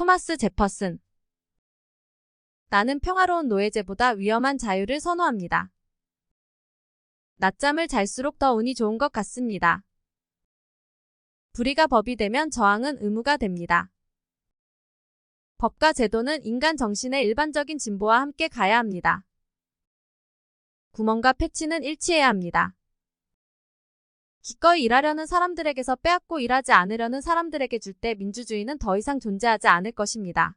토마스 제퍼슨 나는 평화로운 노예제보다 위험한 자유를 선호합니다. 낮잠을 잘수록 더 운이 좋은 것 같습니다. 불의가 법이 되면 저항은 의무가 됩니다. 법과 제도는 인간 정신의 일반적인 진보와 함께 가야 합니다. 구멍과 패치는 일치해야 합니다. 기꺼이 일하려는 사람들에게서 빼앗고 일하지 않으려는 사람들에게 줄 때 민주주의는 더 이상 존재하지 않을 것입니다.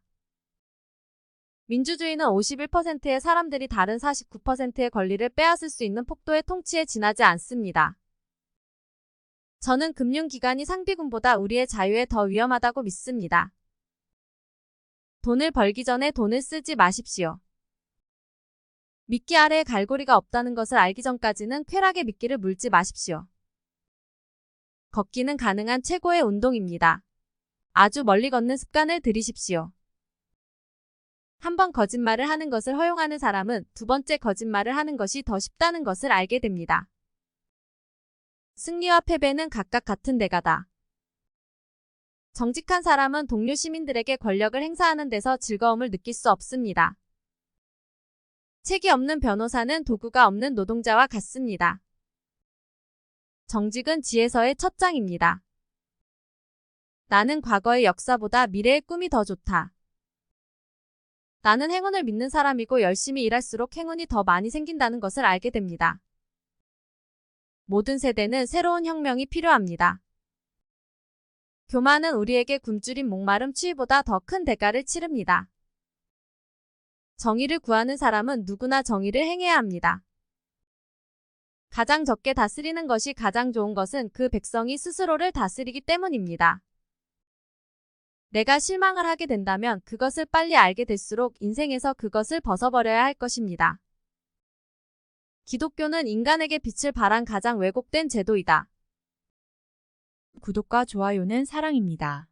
민주주의는 51%의 사람들이 다른 49%의 권리를 빼앗을 수 있는 폭도의 통치에 지나지 않습니다. 저는 금융기관이 상비군보다 우리의 자유에 더 위험하다고 믿습니다. 돈을 벌기 전에 돈을 쓰지 마십시오. 미끼 아래에 갈고리가 없다는 것을 알기 전까지는 쾌락의 미끼를 물지 마십시오. 걷기는 가능한 최고의 운동입니다. 아주 멀리 걷는 습관을 들이십시오. 한 번 거짓말을 하는 것을 허용하는 사람은 두 번째 거짓말을 하는 것이 더 쉽다는 것을 알게 됩니다. 승리와 패배는 각각 같은 대가다. 정직한 사람은 동료 시민들에게 권력을 행사하는 데서 즐거움을 느낄 수 없습니다. 책이 없는 변호사는 도구가 없는 노동자와 같습니다. 정직은 지혜서의 첫 장입니다. 나는 과거의 역사보다 미래의 꿈이 더 좋다. 나는 행운을 믿는 사람이고 열심히 일할수록 행운이 더 많이 생긴다는 것을 알게 됩니다. 모든 세대는 새로운 혁명이 필요합니다. 교만은 우리에게 굶주린 목마름 추위보다 더 큰 대가를 치릅니다. 정의를 구하는 사람은 누구나 정의를 행해야 합니다. 가장 적게 다스리는 것이 가장 좋은 것은 그 백성이 스스로를 다스리기 때문입니다. 내가 실망을 하게 된다면 그것을 빨리 알게 될수록 인생에서 그것을 벗어버려야 할 것입니다. 기독교는 인간에게 빛을 발한 가장 왜곡된 제도이다. 구독과 좋아요는 사랑입니다.